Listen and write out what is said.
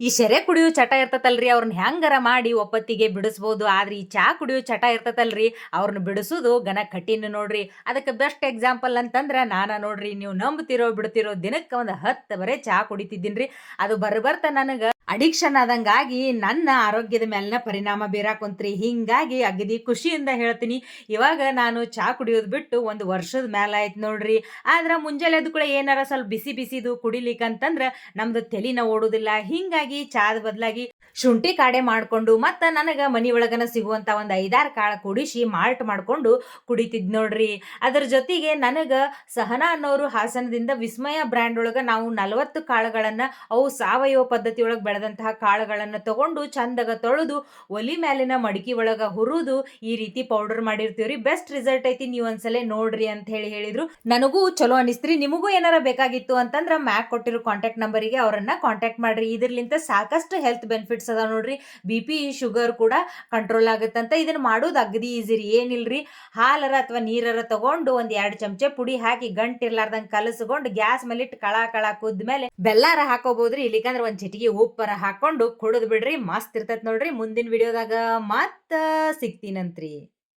ಈ ಶೆರೆ ಕುಡಿಯೋ ಚಟ ಇರ್ತತಲ್ರಿ, ಅವ್ರನ್ನ ಹೆಂಗರ ಮಾಡಿ ಒಪ್ಪತ್ತಿಗೆ ಬಿಡಿಸ್ಬೋದು. ಆದ್ರೆ ಈ ಚಾ ಕುಡಿಯೋ ಚಟ ಇರ್ತತಲ್ರಿ, ಅವ್ರನ್ನ ಬಿಡಿಸೋದು ಗನ ಕಠಿಣ ನೋಡ್ರಿ. ಅದಕ್ಕೆ ಬೆಸ್ಟ್ ಎಕ್ಸಾಂಪಲ್ ಅಂತಂದ್ರೆ, ನಾನ ನೋಡ್ರಿ, ನೀವು ನಂಬ್ತಿರೋ, ಬಿಡ್ತಿರೋ ದಿನಕ್ಕೆ ಒಂದು ಹತ್ತು ಬರೇ ಚಾ ರೀ ಅದು ಬರ್ಬರ್ತ ನನಗೆ ಅಡಿಕ್ಷನ್ ಆದಂಗಾಗಿ ನನ್ನ ಆರೋಗ್ಯದ ಮೇಲಿನ ಪರಿಣಾಮ ಬೀರಾಕೊಂತ್ರಿ. ಹಿಂಗಾಗಿ ಅಗದಿ ಖುಷಿಯಿಂದ ಹೇಳ್ತೀನಿ. ಇವಾಗ ನಾನು ಚಹಾ ಕುಡಿಯೋದು ಬಿಟ್ಟು ಒಂದು ವರ್ಷದ ಮೇಲೆ ಆಯ್ತು ನೋಡ್ರಿ. ಆದ್ರೆ ಮುಂಜಾನೆ ಅದು ಕೂಡ ಏನಾರ ಸ್ವಲ್ಪ ಬಿಸಿ ಬಿಸಿದು ಕುಡಿಲಿಕ್ಕಂತಂದ್ರೆ ನಮ್ದು ತಲೆನ ಓಡೋದಿಲ್ಲ. ಹಿಂಗಾಗಿ ಚಹಾದ ಬದಲಾಗಿ ಶುಂಠಿ ಕಾಡೆ ಮಾಡಿಕೊಂಡು ಮತ್ತು ನನಗೆ ಮನಿ ಒಳಗನ ಸಿಗುವಂಥ ಒಂದು ಐದಾರು ಕಾಳು ಕುಡಿಸಿ ಮಾಲ್ಟ್ ಮಾಡಿಕೊಂಡು ಕುಡಿತಿದ್ ನೋಡ್ರಿ. ಅದ್ರ ಜೊತೆಗೆ ನನಗೆ ಸಹನಾ ಅನ್ನೋರು ಹಾಸನದಿಂದ ವಿಸ್ಮಯ ಬ್ರ್ಯಾಂಡ್ ಒಳಗೆ ನಾವು ನಲವತ್ತು ಕಾಳುಗಳನ್ನು, ಅವು ಸಾವಯವ ಪದ್ಧತಿ ಒಳಗೆ ಬೆಳೆದಂತಹ ಕಾಳುಗಳನ್ನು ತಗೊಂಡು ಚಂದಗ ತೊಳೆದು ಒಲಿ ಮ್ಯಾಲಿನ ಮಡಿಕೆ ಒಳಗೆ ಹುರಿದು ಈ ರೀತಿ ಪೌಡರ್ ಮಾಡಿರ್ತೀವ್ರಿ. ಬೆಸ್ಟ್ ರಿಸಲ್ಟ್ ಐತಿ ನೀವು ಒಂದ್ಸಲ ನೋಡ್ರಿ ಅಂತ ಹೇಳಿ ಹೇಳಿದ್ರು. ನನಗೂ ಚಲೋ ಅನಿಸ್ತ್ರಿ. ನಿಮಗೂ ಏನಾರ ಬೇಕಾಗಿತ್ತು ಅಂತಂದ್ರೆ ಮ್ಯಾಕ್ ಕೊಟ್ಟಿರೋ ಕಾಂಟ್ಯಾಕ್ಟ್ ನಂಬರಿಗೆ ಅವರನ್ನ ಕಾಂಟ್ಯಾಕ್ಟ್ ಮಾಡ್ರಿ. ಇದ್ರಲಿಂತ ಸಾಕಷ್ಟು ಹೆಲ್ತ್ ಬೆನಿಫಿಟ್ಸ್ ಅದಾವ ನೋಡ್ರಿ. ಬಿ ಪಿ ಶುಗರ್ ಕೂಡ ಕಂಟ್ರೋಲ್ ಆಗುತ್ತಂತ ಇದನ್ನ ಮಾಡೋದು ಅಗದಿ ಈಸಿ ರೀ. ಏನಿಲ್ರಿ? ಹಾಲರ ಅಥವಾ ನೀರರ ತಗೊಂಡು ಒಂದ್ ಎರಡು ಚಮಚ ಪುಡಿ ಹಾಕಿ ಗಂಟು ಇರ್ಲಾರ್ದಂಗೆ ಕಲಸ್ಕೊಂಡು ಗ್ಯಾಸ್ ಮೇಲೆ ಇಟ್ಟು ಕಳ ಕಳ ಕುದ್ಮೇಲೆ ಬೆಲ್ಲಾರ ಹಾಕೋಬಹುದ್ರಿ ಇಲ್ಲಿಕಂದ್ರೆ ಒಂದ್ ಚಿಟಿಗೆ ಉಪ್ಪರ ಹಾಕೊಂಡು ಕುಡಿದ್ ಬಿಡ್ರಿ. ಮಸ್ತ್ ಇರ್ತೈತ್ ನೋಡ್ರಿ. ಮುಂದಿನ ವಿಡಿಯೋದಾಗ ಮತ್ತ ಸಿಗ್ತೀನಂತ್ರಿ.